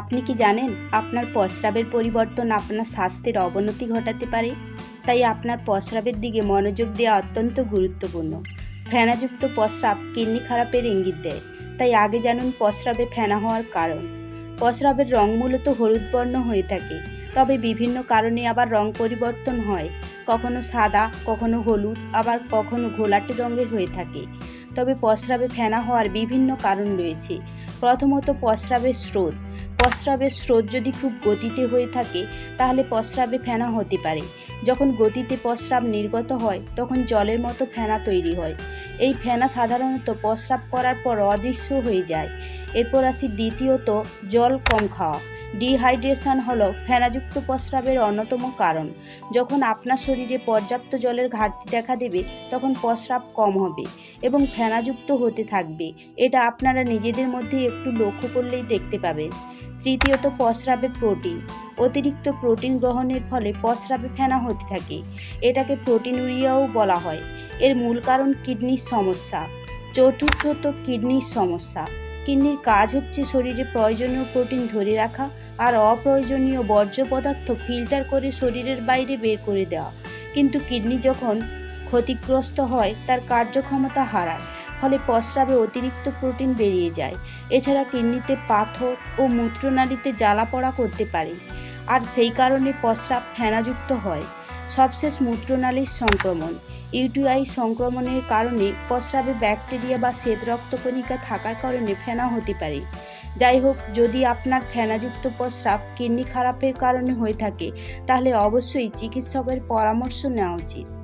আপনি কি জানেন আপনার প্রস্রাবের পরিবর্তন আপনার স্বাস্থ্যের অবনতি ঘটাতে পারে? তাই আপনার প্রস্রাবের দিকে মনোযোগ দেওয়া অত্যন্ত গুরুত্বপূর্ণ। ফেনাযুক্ত প্রস্রাব কিডনি খারাপের ইঙ্গিত দেয়, তাই আগে জানুন প্রস্রাবে ফেনা হওয়ার কারণ। প্রস্রাবের রং মূলত হলুদ বর্ণ হয়ে থাকে, তবে বিভিন্ন কারণে আবার রং পরিবর্তন হয়। কখনো সাদা, কখনো হলুদ, আবার কখনো ঘোলাটে রঙের হয়ে থাকে। তবে প্রস্রাবে ফেনা হওয়ার বিভিন্ন কারণ রয়েছে। প্রথমত প্রস্রাবের স্রোত প্রস্রাবের স্রোত যদি খুব গতিতে হয়ে থাকে, তাহলে প্রস্রাবে ফেনা হতে পারে। যখন গতিতে প্রস্রাব নির্গত হয়, তখন জলের মতো ফেনা তৈরি হয়। এই ফেনা সাধারণত প্রস্রাব করার পর অদৃশ্য হয়ে যায়। এরপর আসি দ্বিতীয়ত জল কম খাওয়া। ডিহাইড্রেশন হলো ফেনাযুক্ত প্রস্রাবের অন্যতম কারণ। যখন আপনার শরীরে পর্যাপ্ত জলের ঘাটতি দেখা দেবে, তখন প্রস্রাব কম হবে এবং ফেনাযুক্ত হতে থাকবে। এটা আপনারা নিজেদের মধ্যে একটু লক্ষ্য করলেই দেখতে পাবেন। তৃতীয়ত, প্রস্রাবে প্রোটিন। অতিরিক্ত প্রোটিন গ্রহণের ফলে প্রস্রাবে ফেনা হতে থাকে। এটাকে প্রোটিন প্রোটিনুরিয়াও বলা হয়। এর মূল কারণ কিডনির সমস্যা। চতুর্থত, কিডনির সমস্যা। কিডনির কাজ হচ্ছে শরীরে প্রয়োজনীয় প্রোটিন ধরে রাখা আর অপ্রয়োজনীয় বর্জ্য পদার্থ ফিল্টার করে শরীরের বাইরে বের করে দেওয়া। কিন্তু কিডনি যখন ক্ষতিগ্রস্ত হয়, তার কার্যক্ষমতা হারায়, ফলে প্রস্রাবে অতিরিক্ত প্রোটিন বেরিয়ে যায়। এছাড়া কিডনিতে পাথর ও মূত্রনালীতে জ্বালা পড়া করতে পারে। আর সেই কারণে প্রস্রাব ফেনাযুক্ত হয়। সবশেষ মূত্রনালীর সংক্রমণ। ইউটিআই সংক্রমণের কারণে প্রস্রাবে ব্যাকটেরিয়া বা শ্বেত রক্তকণিকা থাকার কারণে ফেনা হতে পারে। যাই হোক, যদি আপনার ফেনাযুক্ত প্রস্রাব কিডনি খারাপের কারণে হয়ে থাকে, তাহলে অবশ্যই চিকিৎসকের পরামর্শ নেওয়া উচিত।